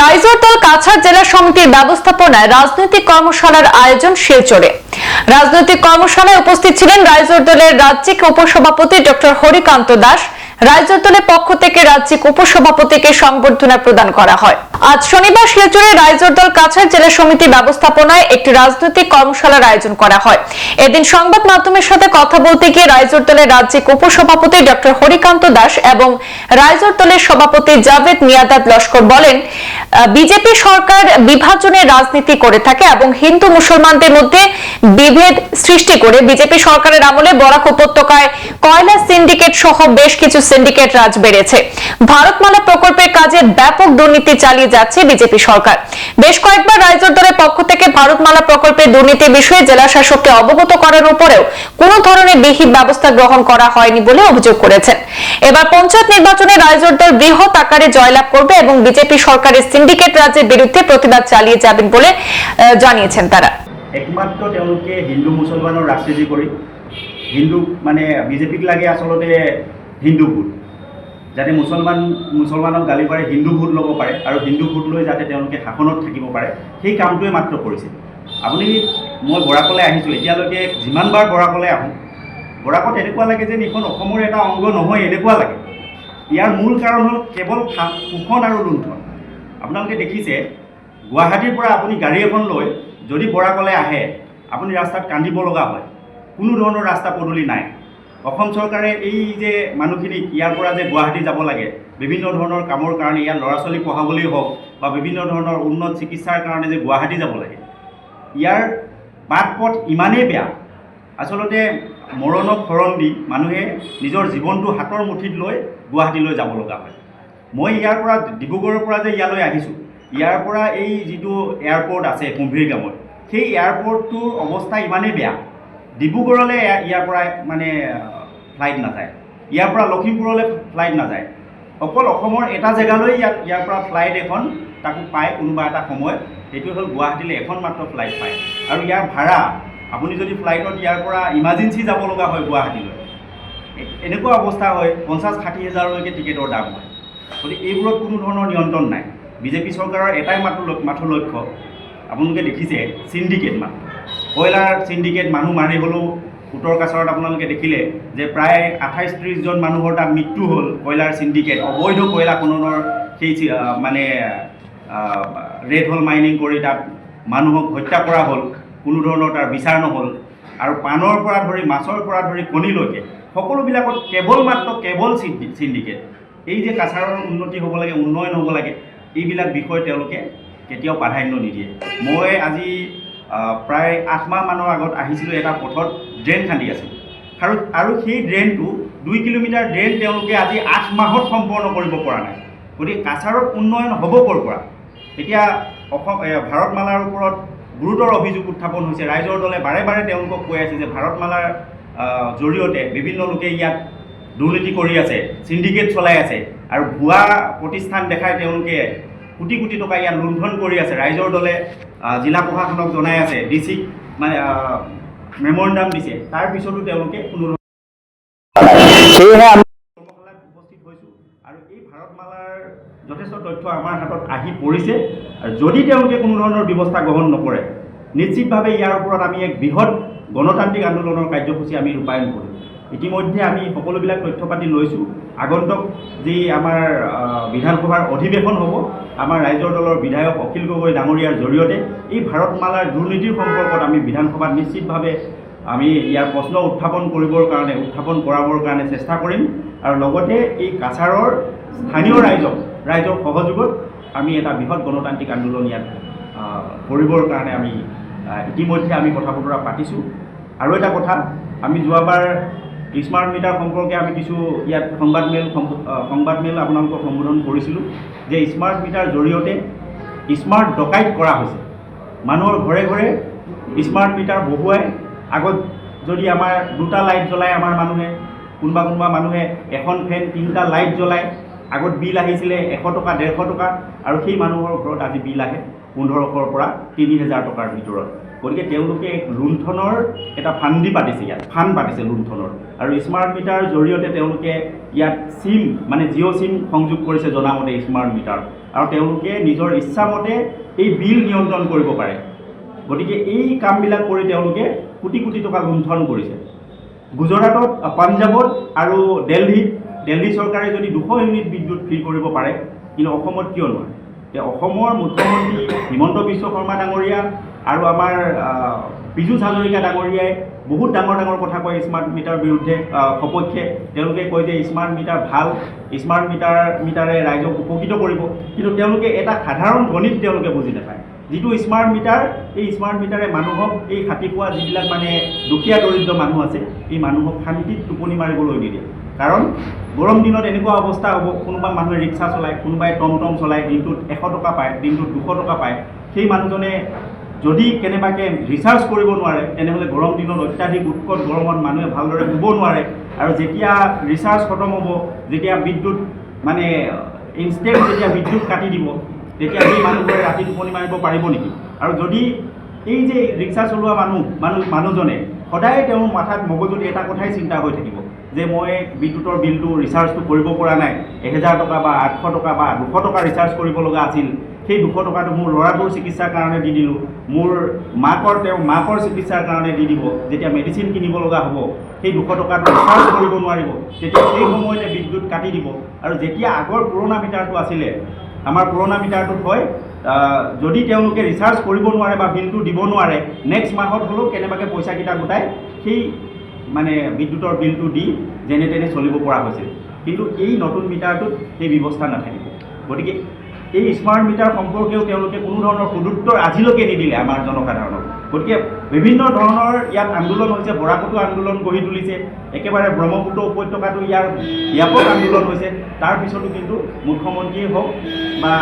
রাইজরদল কাছাড় জেলা সমিতির ব্যবস্থাপনায় রাজনৈতিক কর্মশালার আয়োজন শিলচরে। রাজনৈতিক কর্মশালায় উপস্থিত ছিলেন রাইজর দলের রাজ্যিক উপসভাপতি ডক্টর হরিকান্ত দাস রাইজর দলের পক্ষ থেকে রাজ্যিক উপসভাপতিকে সংবর্ধনা প্রদান করা হয়। আজ শনিবার শিলচরে রাইজর দল কাছাড় জেলা সমিতি ব্যবস্থাপনায় একটি রাজনৈতিক কর্মশালার আয়োজন করা হয়। এদিন সংবাদ মাধ্যমের সাথে কথা বলতে গিয়ে রাইজর দলের রাজ্যিক উপসভাপতি ডক্টর হরিকান্ত দাস এবং রাইজর দলের সভাপতি জাভেদ মিয়াদাদ লস্কর বলেন বিজেপি সরকার বিভাজনের রাজনীতি করে থাকে এবং হিন্দু মুসলমানদের মধ্যে বিভেদ সৃষ্টি করে বিজেপি সরকারের আমলে বরাক উপত্যকায় কয়লা সিন্ডিকেট সহ বেশ কিছু সিন্ডিকেট রাজ বেড়েছে। ভারতমালা প্রকল্পের কাজে ব্যাপক দুর্নীতি চালিয়ে যাচ্ছে বিজেপি সরকার। বেশ কয়েকবার রাইজর দলের পক্ষ থেকে ভারতমালা প্রকল্পের দুর্নীতির বিষয়ে জেলা শাসককে অবগত করার উপরেও কোনো ধরনের বিহিত ব্যবস্থা গ্রহণ করা হয়নি বলে অভিযোগ করেছেন। এবার পঞ্চায়েত নির্বাচনে রাইজর দল বৃহৎ আকারে জয়লাভ করবে এবং বিজেপি সরকারের সিন্ডিকেট রাজ্যের বিরুদ্ধে প্রতিবাদ চালিয়ে যাবেন বলে জানিয়েছেন তারা। একমাত্ৰ তেওঁলোকে হিন্দু মুছলমানৰ ৰাজনীতি কৰি হিন্দু মানে বিজেপিক লাগে আচলতে হিন্দু ভোট। যাতে মুছলমান মুছলমানক গালি পাৰে হিন্দু ভোট ল'ব পাৰে আৰু হিন্দু ভোট লৈ যাতে তেওঁলোকে শাসনত থাকিব পাৰে সেই কামটোৱে মাত্ৰ কৰিছে। আপুনি মই বৰাকলৈ আহিছোঁ এতিয়ালৈকে যিমানবাৰ বৰাকলৈ আহোঁ বৰাকত এনেকুৱা লাগে যেন এইখন অসমৰ এটা অংগ নহয় এনেকুৱা লাগে। ইয়াৰ মূল কাৰণ হ'ল কেৱল শোষণ আৰু লুণ্ঠন। আপোনালোকে দেখিছে গুৱাহাটীৰ পৰা আপুনি গাড়ী এখন লৈ যদি বৰাকলৈ আহে আপুনি ৰাস্তাত কান্দিব লগা হয়। কোনো ধৰণৰ ৰাস্তা পদূলি নাই। অসম চৰকাৰে এই যে মানুহখিনিক ইয়াৰ পৰা যে গুৱাহাটী যাব লাগে বিভিন্ন ধৰণৰ কামৰ কাৰণে ইয়াৰ ল'ৰা ছোৱালী পঢ়াবলৈ হওক বা বিভিন্ন ধৰণৰ উন্নত চিকিৎসাৰ কাৰণে যে গুৱাহাটী যাব লাগে ইয়াৰ বাট পথ ইমানেই বেয়া। আচলতে মৰণক শৰণ দি মানুহে নিজৰ জীৱনটো হাতৰ মুঠিত লৈ গুৱাহাটীলৈ যাব লগা হয়। মই ইয়াৰ পৰা ডিব্ৰুগড়ৰ পৰা যে ইয়ালৈ আহিছোঁ ইয়াৰ পৰা এই যিটো এয়াৰপৰ্ট আছে কুম্ভীৰ গামত সেই এয়াৰপৰ্টটোৰ অৱস্থা ইমানেই বেয়া। ডিব্ৰুগড়লৈ ইয়াৰ পৰা মানে ফ্লাইট নাযায়। ইয়াৰ পৰা লখিমপুৰলৈ ফ্লাইট নাযায়। অকল অসমৰ এটা জেগালৈ ইয়াত ইয়াৰ পৰা ফ্লাইট এখন তাকো পায় কোনোবা এটা সময়ত সেইটো হ'ল গুৱাহাটীলৈ এখন মাত্ৰ ফ্লাইট পায়। আৰু ইয়াৰ ভাড়া আপুনি যদি ফ্লাইটত ইয়াৰ পৰা ইমাৰ্জেঞ্চি যাব লগা হয় গুৱাহাটীলৈ এনেকুৱা অৱস্থা হয় পঞ্চাছ ষাঠি হাজাৰলৈকে টিকেটৰ দাম হয়। গতিকে এইবোৰত কোনো ধৰণৰ নিয়ন্ত্ৰণ নাই। বিজেপি চৰকাৰৰ এটাই মাত্ৰ মাথো লক্ষ্য। আপোনালোকে দেখিছে চিণ্ডিকেট মাত্ৰ। কয়লাৰ চিণ্ডিকেট মানুহ মাৰি হ'লেও উত্তৰ কাছাৰত আপোনালোকে দেখিলে যে প্ৰায় আঠাইছ ত্ৰিছজন মানুহৰ তাত মৃত্যু হ'ল কয়লাৰ চিণ্ডিকেট অবৈধ কয়লা খননৰ সেই মানে ৰেড হল মাইনিং কৰি তাত মানুহক হত্যা কৰা হ'ল, কোনো ধৰণৰ তাৰ বিচাৰ নহ'ল। আৰু পাণৰ পৰা ধৰি, মাছৰ পৰা ধৰি কণীলৈকে, সকলোবিলাকত কেৱল মাত্ৰ কেৱল চিণ্ডি- চিণ্ডিকেট এই যে কাছাৰৰ উন্নতি হ'ব লাগে, উন্নয়ন হ'ব লাগে, এইবিলাক বিষয় তেওঁলোকে কেতিয়াও প্ৰাধান্য নিদিয়ে। মই আজি প্ৰায় আঠ মাহ মানৰ আগত আহিছিলোঁ এটা পথত, ড্ৰেইন খান্দি আছিলোঁ। আৰু আৰু সেই ড্ৰেইনটো দুই কিলোমিটাৰ ড্ৰেইন তেওঁলোকে আজি আঠ মাহত সম্পন্ন কৰিব পৰা নাই। গতিকে কাছাৰত উন্নয়ন হ'ব ক'ৰ পৰা? এতিয়া অসম ভাৰতমালাৰ ওপৰত গুৰুতৰ অভিযোগ উত্থাপন হৈছে, ৰাইজৰ দলে বাৰে বাৰে তেওঁলোকক কৈ আছে যে ভাৰতমালাৰ জৰিয়তে বিভিন্ন লোকে ইয়াত দুৰ্নীতি কৰি আছে চিণ্ডিকেট চলাই আছে, আৰু ভুৱা প্ৰতিষ্ঠান দেখাই তেওঁলোকে কোটি কোটি টকা ইয়াত লুণ্ঠন কৰি আছে। ৰাইজৰ দলে জিলা প্ৰশাসনক জনাই আছে ডি চিক মানে মেমৰেণ্ডাম দিছে। তাৰ পিছতো তেওঁলোকে কোনো ধৰণৰ সেয়েহে আমি কৰ্মশালাত উপস্থিত হৈছোঁ আৰু এই ভাৰতমালাৰ যথেষ্ট তথ্য আমাৰ হাতত আহি পৰিছে। আৰু যদি তেওঁলোকে কোনো ধৰণৰ ব্যৱস্থা গ্ৰহণ নকৰে নিশ্চিতভাৱে ইয়াৰ ওপৰত আমি এক বৃহৎ গণতান্ত্ৰিক আন্দোলনৰ কাৰ্যসূচী আমি ৰূপায়ণ কৰিম। ইতিমধ্যে আমি সকলোবিলাক তথ্য পাতি লৈছোঁ। আগন্তুক যি আমাৰ বিধানসভাৰ অধিৱেশন হ'ব আমাৰ ৰাইজৰ দলৰ বিধায়ক অখিল গগৈ ডাঙৰীয়াৰ জৰিয়তে এই ভাৰতমালাৰ দুৰ্নীতিৰ সম্পৰ্কত আমি বিধানসভাত নিশ্চিতভাৱে আমি ইয়াৰ প্ৰশ্ন উত্থাপন কৰিবৰ কাৰণে উত্থাপন কৰাবৰ কাৰণে চেষ্টা কৰিম। আৰু লগতে এই কাছাৰৰ স্থানীয় ৰাইজক ৰাইজৰ সহযোগত আমি এটা বৃহৎ গণতান্ত্ৰিক আন্দোলন ইয়াত কৰিবৰ কাৰণে আমি ইতিমধ্যে আমি কথা বতৰা পাতিছোঁ। আৰু এটা কথা আমি যোৱাবাৰ স্মাৰ্ট মিটাৰ সম্পৰ্কে আমি কিছু ইয়াত সংবাদমেল সংবাদমেল আপোনালোকক সম্বোধন কৰিছিলোঁ যে স্মাৰ্ট মিটাৰ জৰিয়তে স্মাৰ্ট ডকাইত কৰা হৈছে। মানুহৰ ঘৰে ঘৰে স্মাৰ্ট মিটাৰ বহুৱাই। আগত যদি আমাৰ দুটা লাইট জ্বলায় আমাৰ মানুহে কোনোবা কোনোবা মানুহে এখন ফেন তিনিটা লাইট জ্বলায় আগত বিল আহিছিলে এশ টকা ডেৰশ টকা আৰু সেই মানুহৰ ঘৰত আজি বিল আহে পোন্ধৰশৰ পৰা তিনি হেজাৰ টকাৰ ভিতৰত। গতিকে তেওঁলোকে এক লুণ্ঠনৰ এটা ফান্দি পাতিছে ইয়াত, ফাণ্ড পাতিছে লুণ্ঠনৰ। আৰু স্মাৰ্ট মিটাৰ জৰিয়তে তেওঁলোকে ইয়াত চিম মানে জিঅ' চিম সংযোগ কৰিছে জনামতে স্মাৰ্ট মিটাৰ আৰু তেওঁলোকে নিজৰ ইচ্ছামতে এই বিল নিয়ন্ত্ৰণ কৰিব পাৰে। গতিকে এই কামবিলাক কৰি তেওঁলোকে কোটি কোটি টকা লুণ্ঠন কৰিছে। গুজৰাটত পাঞ্জাৱত আৰু দেলহিত, দেলহি চৰকাৰে যদি দুশ ইউনিট বিদ্যুৎ ফ্ৰী কৰিব পাৰে, কিন্তু অসমত কিয় নোৱাৰে? অসমৰ মুখ্যমন্ত্ৰী হিমন্ত বিশ্ব শৰ্মা ডাঙৰীয়া আৰু আমাৰ পীযুষ হাজৰিকা ডাঙৰীয়াই বহুত ডাঙৰ ডাঙৰ কথা কয় স্মাৰ্ট মিটাৰ বিৰুদ্ধে সপক্ষে। তেওঁলোকে কয় যে স্মাৰ্ট মিটাৰ ভালো স্মাৰ্ট মিটাৰ মিটাৰে ৰাইজক উপকৃত কৰিব। কিন্তু তেওঁলোকে এটা সাধাৰণ গণিত তেওঁলোকে বুজি নাপায়। যিটো স্মাৰ্ট মিটাৰ এই স্মাৰ্ট মিটাৰে মানুহক এই খাটিপুৱা যিবিলাক মানে দুখীয়া দৰিদ্ৰ মানুহ আছে, এই মানুহক শান্তিত টোপনি মাৰিবলৈ নিদিয়ে। কাৰণ, গৰম দিনত এনেকুৱা অৱস্থা হ'ব, কোনোবা মানুহে ৰিক্সা চলায়, কোনোবাই টমটম চলায়, দিনটোত এশ টকা পায়, দিনটোত দুশ টকা পায়। সেই মানুহজনে যদি কেনেবাকৈ ৰিচাৰ্জ কৰিব নোৱাৰে, তেনেহ'লে গৰম দিনত অত্যাধিক উৎকট গৰমত মানুহে ভালদৰে শুব নোৱাৰে। আৰু যেতিয়া ৰিচাৰ্জ খতম হ'ব, যেতিয়া বিদ্যুৎ মানে ইনষ্টেণ্ট যেতিয়া বিদ্যুৎ কাটি দিব, তেতিয়া সেই মানুহবোৰে ৰাতি টোপনি মাৰিব পাৰিব নেকি? আৰু যদি এই যে ৰিক্সা চলোৱা মানুহ মানুহ, মানুহজনে সদায় তেওঁৰ মাথাত মগজুত এটা কথাই চিন্তা হৈ থাকিব, যে মই বিদ্যুতৰ বিলটো ৰিচাৰ্জটো কৰিব পৰা নাই, এহেজাৰ টকা বা আঠশ টকা বা দুশ টকা ৰিচাৰ্জ কৰিব লগা আছিল সেই দুশ টকাটো মোৰ ল'ৰাটোৰ চিকিৎসাৰ কাৰণে দি দিলোঁ। মোৰ মাকৰ তেওঁ মাকৰ চিকিৎসাৰ কাৰণে দি দিব। যেতিয়া মেডিচিন কিনিব লগা হ'ব, সেই দুশ টকাটো ৰিচাৰ্জ কৰিব নোৱাৰিব। তেতিয়া সেই সময়তে বিদ্যুৎ কাটি দিব। আৰু যেতিয়া আগৰ পুৰণা মিটাৰটো আছিলে, আমাৰ পুৰণা মিটাৰটোত হয় যদি তেওঁলোকে ৰিচাৰ্জ কৰিব নোৱাৰে বা বিলটো দিব নোৱাৰে নেক্সট মাহত হ'লেও কেনেবাকৈ পইচাকেইটা গোটাই, সেই মানে বিদ্যুতৰ বিলটো দি যেনে তেনে চলিব পৰা হৈছিল। কিন্তু এই নতুন মিটাৰটোত সেই ব্যৱস্থা নাথাকিব। গতিকে এই স্মাৰ্ট মিটাৰ সম্পৰ্কেও তেওঁলোকে কোনো ধৰণৰ সুদুত্তৰ আজিলৈকে নিদিলে আমাৰ জনসাধাৰণক। গতিকে বিভিন্ন ধৰণৰ ইয়াত আন্দোলন হৈছে বৰাকতো আন্দোলন গঢ়ি তুলিছে, একেবাৰে ব্ৰহ্মপুত্ৰ উপত্যকাতো ইয়াৰ ব্যাপক আন্দোলন হৈছে। তাৰ পিছতো কিন্তু মুখ্যমন্ত্ৰীয়ে হওক বা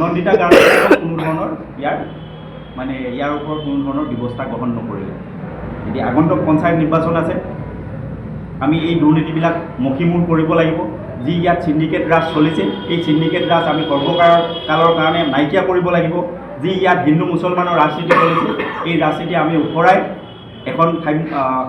নন্দিতা হওক কোনো ধৰণৰ ইয়াৰ মানে ইয়াৰ ওপৰত কোনো ধৰণৰ ব্যৱস্থা গ্ৰহণ নকৰিলে। এতিয়া আগন্তুক পঞ্চায়ত নিৰ্বাচন আছে, আমি এই দুৰ্নীতিবিলাক মষিমূৰ কৰিব লাগিব। যি ইয়াত চিণ্ডিকেট ৰাজ চলিছে এই চিণ্ডিকেট ৰাজ আমি সৰ্বকালৰ কালৰ কাৰণে নাইকিয়া কৰিব লাগিব। যি ইয়াত হিন্দু মুছলমানৰ ৰাজনীতি চলিছে এই ৰাজনীতি আমি ওফৰাই এখন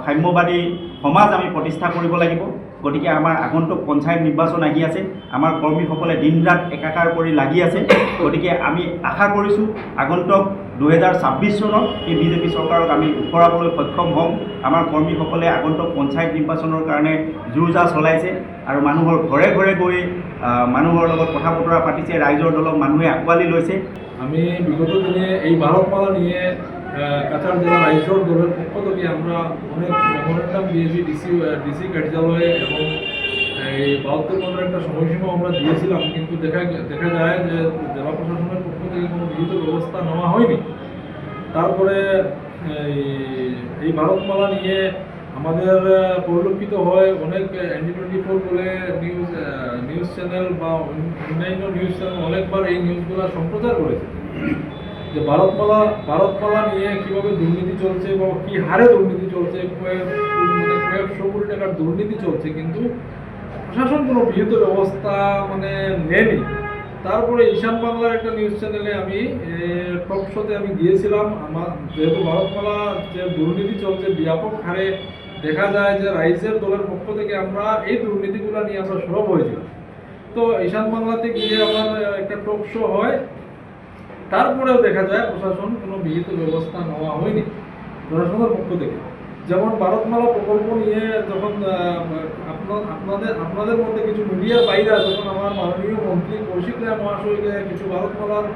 সাম্যবাদী সমাজ আমি প্ৰতিষ্ঠা কৰিব লাগিব। গতিকে আমাৰ আগন্তুক পঞ্চায়ত নিৰ্বাচন আহি আছে। আমাৰ কৰ্মীসকলে দিন ৰাত একাকাৰ কৰি লাগি আছে। গতিকে আমি আশা কৰিছোঁ আগন্তুক দুহেজাৰ ছাব্বিছ চনত এই বিজেপি চৰকাৰক আমি ওফৰাবলৈ সক্ষম হ'ম। আমাৰ কৰ্মীসকলে আগন্তুক পঞ্চায়ত নিৰ্বাচনৰ কাৰণে জোৰ জা চলাইছে আৰু মানুহৰ ঘৰে ঘৰে গৈ মানুহৰ লগত কথা বতৰা পাতিছে রাইজৰ দলক মানুহে আঁকোৱালি লৈছে। আমি বিগত দিনে এই ভারতমালা নিয়ে আহ, কাছাড় জেলা রাইজর দলের পক্ষ থেকে আমরা অনেক মেমোরেন্ডাম দিয়েছি ডিসি ডিসি কার্যালয়ে এবং এই বাহাত্তর পনেরো একটা সময়সীমা আমরা দিয়েছিলাম, কিন্তু দেখা দেখা যায় যে জেলা প্রশাসনের পক্ষ থেকে কোনো বিহিত ব্যবস্থা নেওয়া হয়নি। তারপরে, এই ভারতমালা নিয়ে আমাদের পরিলক্ষিত হয় অনেক এনডি টোয়েন্টি ফোর বলে নিউজ নিউজ চ্যানেল বা অন্যান্য নিউজ চ্যানেল অনেকবার এই নিউজগুলো সম্প্রচার করেছে। যে ভারতমালা ভারতমালা নিয়ে কীভাবে দুর্নীতি চলছে বা কি হারে দুর্নীতি চলছে মানে কয়েকশো কোটি টাকার দুর্নীতি চলছে, কিন্তু প্রশাসন কোনো বিহিত ব্যবস্থা মানে নেয়নি। তারপরে ঈশান বাংলার একটা নিউজ চ্যানেলে আমি টক শোতে আমি গিয়েছিলাম। আমার, যেহেতু ভারতমালা যে দুর্নীতি চলছে, ব্যাপক হারে দেখা যায় যে রাইজের দলের পক্ষ থেকে আমরা এই দুর্নীতিগুলো নিয়ে আমরা সরব হয়েছিলাম। তো ঈশান বাংলাতে গিয়ে আমার একটা টক শো হয়। তারপরেও দেখা যায় প্রশাসন কোনো বিহিত ব্যবস্থা নেওয়া হয়নি। প্রশাসনের পক্ষ থেকে। যেমন ভারতমালা প্রকল্প নিয়ে যখন আপনাদের আপনাদের মধ্যে কিছু মিডিয়ার বাইরা, যখন আমার মাননীয় মন্ত্রী কৌশিক রায় মহাশয়কে কিছু ভারতমালার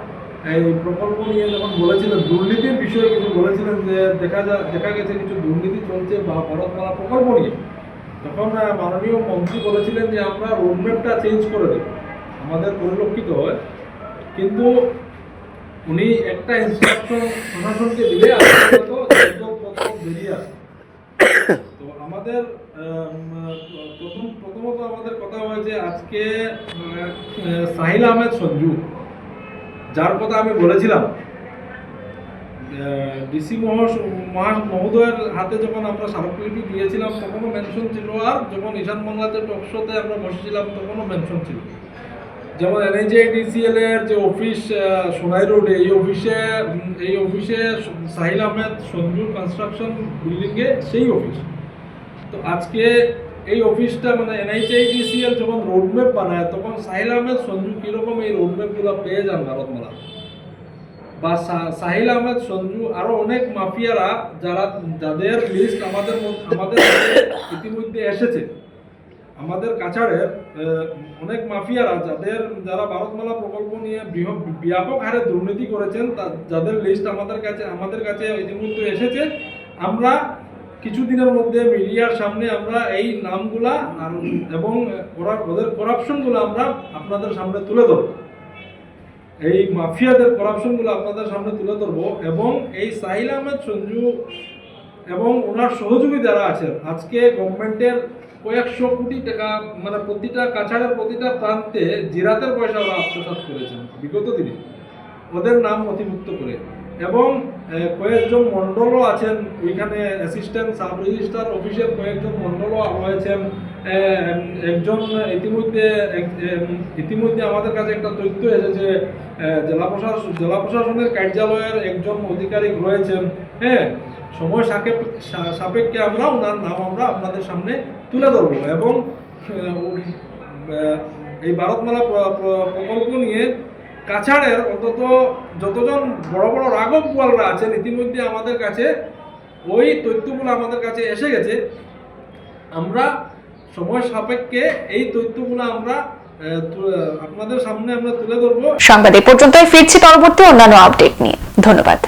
এই প্রকল্প নিয়ে যখন বলেছিলেন, দুর্নীতির বিষয়ে কিছু বলেছিলেন যে দেখা যা, দেখা গেছে কিছু দুর্নীতি চলছে বা ভারতমালা প্রকল্প নিয়ে, তখন মাননীয় মন্ত্রী বলেছিলেন যে আমরা রোডম্যাপটা চেঞ্জ করে দেব। আমাদের পরিলক্ষিত হয়। কিন্তু উনি একটা ইনস্ট্রাকশন প্রশাসনকে দিলে আজকে তো আমাদের প্রথম প্রথমত আমাদের কথা হয়েছে আজকে আহ, সাহিল আহমেদ সঞ্জু যার কথা আমি বলেছিলাম ডিসি মহা মহোদয়ের হাতে যখন আমরা স্মারকলিপি দিয়েছিলাম তখনও মেনশন ছিল আর যখন ঈশান বাংলাতে টকশোতে আমরা বসেছিলাম তখনও মেনশন ছিল। যেমন এনএইচআইডিসিএল এর যে অফিস সোনাই রোডে, এই অফিসে এই অফিসে সাহিল আহমেদ সঞ্জু কনস্ট্রাকশন বিল্ডিংয়ে সেই অফিস তো আজকে এই অফিসটা মানে এনএইচআইডিসিএল যখন রোডম্যাপ বানায়, তখন সাহিল আহমেদ, সঞ্জু কীরকম এই রোডম্যাপগুলো পেয়ে যান ভারতমালা? বা সাহিল আহমেদ, সঞ্জু, আরও অনেক মাফিয়ারা যারা, যাদের লিস্ট আমাদের আমাদের ইতিমধ্যে এসেছে। আমাদের কাছাড়ের অনেক মাফিয়ারা যাদের যারা ভারতমালা প্রকল্প নিয়ে বৃহ- ব্যাপক হারে দুর্নীতি করেছেন, তা- যাদের লিস্ট আমাদের কাছে আমাদের কাছে ইতিমধ্যে এসেছে। আমরা কিছুদিনের মধ্যে মিডিয়ার সামনে আমরা এই নামগুলা এবং ওরা, ওদের করাপশনগুলো আমরা আপনাদের সামনে তুলে ধরবো। এই মাফিয়াদের করাপশনগুলো আপনাদের সামনে তুলে ধরবো এবং এই সাহিল আহমেদ সঞ্জু এবং ওনার সহযোগী যারা আছেন, আজকে গভর্নমেন্টের কয়েকশো কোটি টাকা মানে প্রতিটা কাছাড়ের প্রতিটা প্রান্তে জিরাতের পয়সা ওরা আত্মসাত করেছেন বিগত দিনে। ওদের নাম নথিভুক্ত করে। এবং কয়েকজন মণ্ডলও আছেন। ওইখানে অ্যাসিস্ট্যান্ট সাব রেজিস্ট্রার অফিসের কয়েকজন মণ্ডলও রয়েছেন। একজন ইতিমধ্যে ইতিমধ্যে আমাদের কাছে একটা তথ্য এসেছে জেলা প্রশাসন জেলা প্রশাসনের কার্যালয়ের একজন আধিকারিক রয়েছেন হ্যাঁ সময় সাপেক্ষ আমরা ওনার নাম আমরা আপনাদের সামনে তুলে ধরবো এবং এই ভারতমালা প্র- প্র- প্রকল্প নিয়ে কাছাড়ের অন্তত যতজন বড় বড় রাঘব গোয়ালরা আছেন, ইতিমধ্যে আমাদের কাছে ওই তথ্যগুলো আমাদের কাছে এসে গেছে। আমরা সময় সাপেক্ষে এই তথ্যগুলো আমরা আপনাদের সামনে আমরা তুলে ধরবো। সংবাদ এ পর্যন্তই, ফিরছি পরবর্তী অন্যান্য আপডেট নিয়ে। ধন্যবাদ।